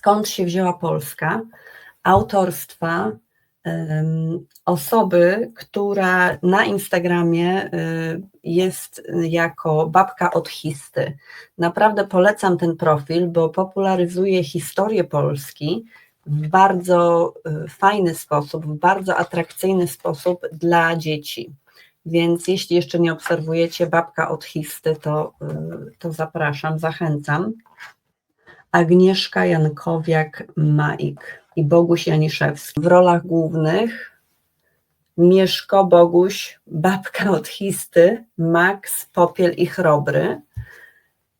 skąd się wzięła Polska, autorstwa osoby, która na Instagramie y, jest jako babka od histy. Naprawdę polecam ten profil, bo popularyzuje historię Polski w bardzo y, fajny sposób, w bardzo atrakcyjny sposób dla dzieci. Więc jeśli jeszcze nie obserwujecie babka od histy, to, y, to zapraszam, zachęcam. Agnieszka Jankowiak-Maik i Boguś Janiszewski. W rolach głównych Mieszko, Boguś, babka od histy, Max, Popiel i Chrobry.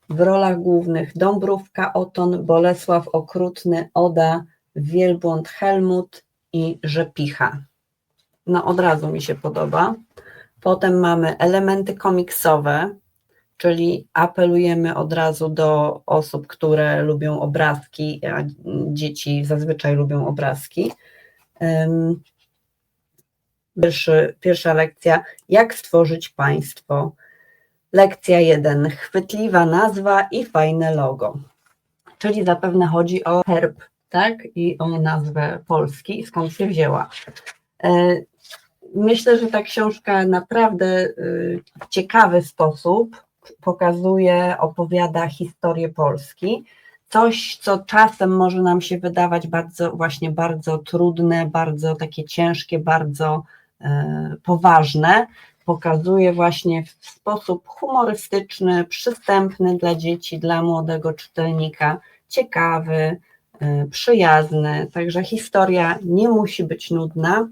W rolach głównych Dąbrówka, Oton, Bolesław Okrutny, Oda, Wielbłąd Helmut i Rzepicha. No od razu mi się podoba. Potem mamy elementy komiksowe, czyli apelujemy od razu do osób, które lubią obrazki, a dzieci zazwyczaj lubią obrazki. Pierwszy, pierwsza lekcja, jak stworzyć państwo. Lekcja 1, chwytliwa nazwa i fajne logo. Czyli zapewne chodzi o herb, tak? I o nazwę Polski, skąd się wzięła. E, Myślę, że ta książka naprawdę y, w ciekawy sposób pokazuje, opowiada historię Polski. Coś, co czasem może nam się wydawać bardzo, właśnie bardzo trudne, bardzo takie ciężkie, bardzo e, poważne, pokazuje właśnie w sposób humorystyczny, przystępny dla dzieci, dla młodego czytelnika, ciekawy, e, przyjazny. Także historia nie musi być nudna.